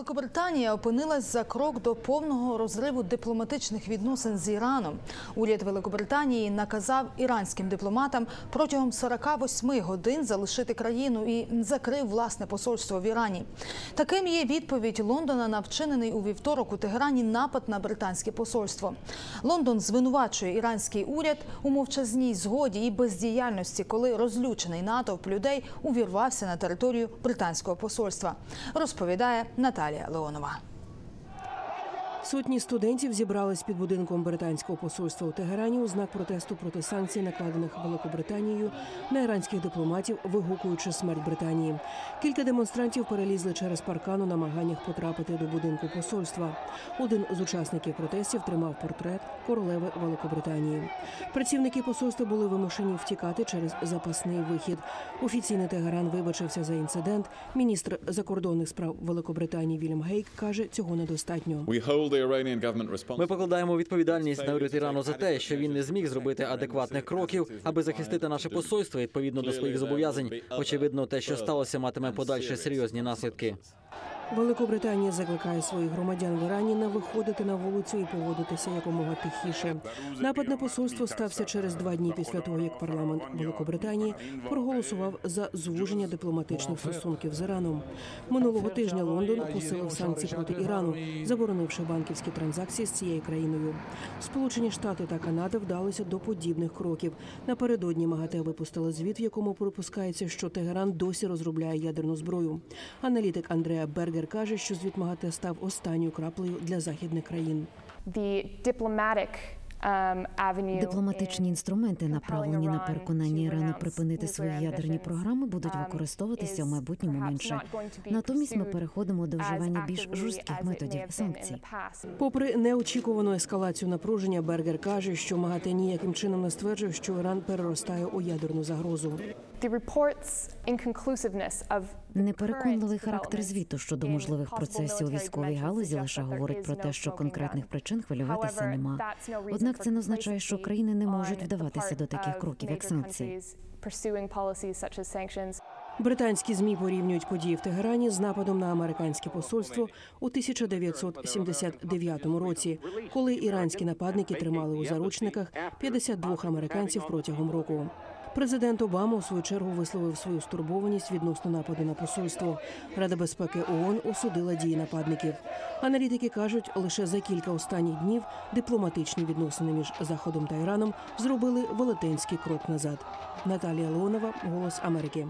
Великобританія опинилась за крок до повного розриву дипломатичних відносин з Іраном. Уряд Великобританії наказав іранським дипломатам протягом 48 годин залишити країну і закрив власне посольство в Ірані. Таким є відповідь Лондона на вчинений у вівторок у Тегерані напад на британське посольство. Лондон звинувачує іранський уряд у мовчазній згоді і бездіяльності, коли розлючений натовп людей увірвався на територію британського посольства. Розповідає Наталія Леонова. Сотні студентів зібрались під будинком британського посольства у Тегерані у знак протесту проти санкцій, накладених Великобританією на іранських дипломатів, вигукуючи смерть Британії. Кілька демонстрантів перелізли через паркан у намаганнях потрапити до будинку посольства. Один з учасників протестів тримав портрет королеви Великобританії. Працівники посольства були вимушені втікати через запасний вихід. Офіційний Тегеран вибачився за інцидент. Міністр закордонних справ Великобританії Вільям Гейк каже, цього недостатньо. Ми покладаємо відповідальність на уряд Ірану за те, що він не зміг зробити адекватних кроків, аби захистити наше посольство відповідно до своїх зобов'язань. Очевидно, те, що сталося, матиме подальші серйозні наслідки. Великобританія закликає своїх громадян в Ірані не виходити на вулицю і поводитися якомога тихіше. Напад на посольство стався через два дні після того, як парламент Великобританії проголосував за звуження дипломатичних стосунків з Іраном. Минулого тижня Лондон посилив санкції проти Ірану, заборонивши банківські транзакції з цією країною. Сполучені Штати та Канада вдалися до подібних кроків. Напередодні МАГАТЕ випустила звіт, в якому припускається, що Тегеран досі розробляє ядерну зброю. Аналітик Андреа Бергер каже, що звіт МАГАТЕ став останньою краплею для західних країн. um, Дипломатичні інструменти, направлені на переконання Ірану припинити свої ядерні програми, будуть um, використовуватися в майбутньому менше. Натомість ми переходимо до вживання більш жорстких методів санкцій. Попри неочікувану ескалацію напруження, Бергер каже, що МАГАТЕ ніяким чином не стверджує, що Іран переростає у ядерну загрозу. Непереконливий характер звіту щодо можливих процесів у військовій галузі лише говорить про те, що конкретних причин хвилюватися нема. Однак це не означає, що країни не можуть вдаватися до таких кроків, як санкції. Британські змі порівнюють події в Тегерані з нападом на американське посольство у 1979 році, коли іранські нападники тримали у заручниках 52 американців протягом року. Президент Обама у свою чергу висловив свою стурбованість відносно нападу на посольство. Рада безпеки ООН осудила дії нападників. Аналітики кажуть, лише за кілька останніх днів дипломатичні відносини між Заходом та Іраном зробили велетенський крок назад. Наталія Леонова, Голос Америки.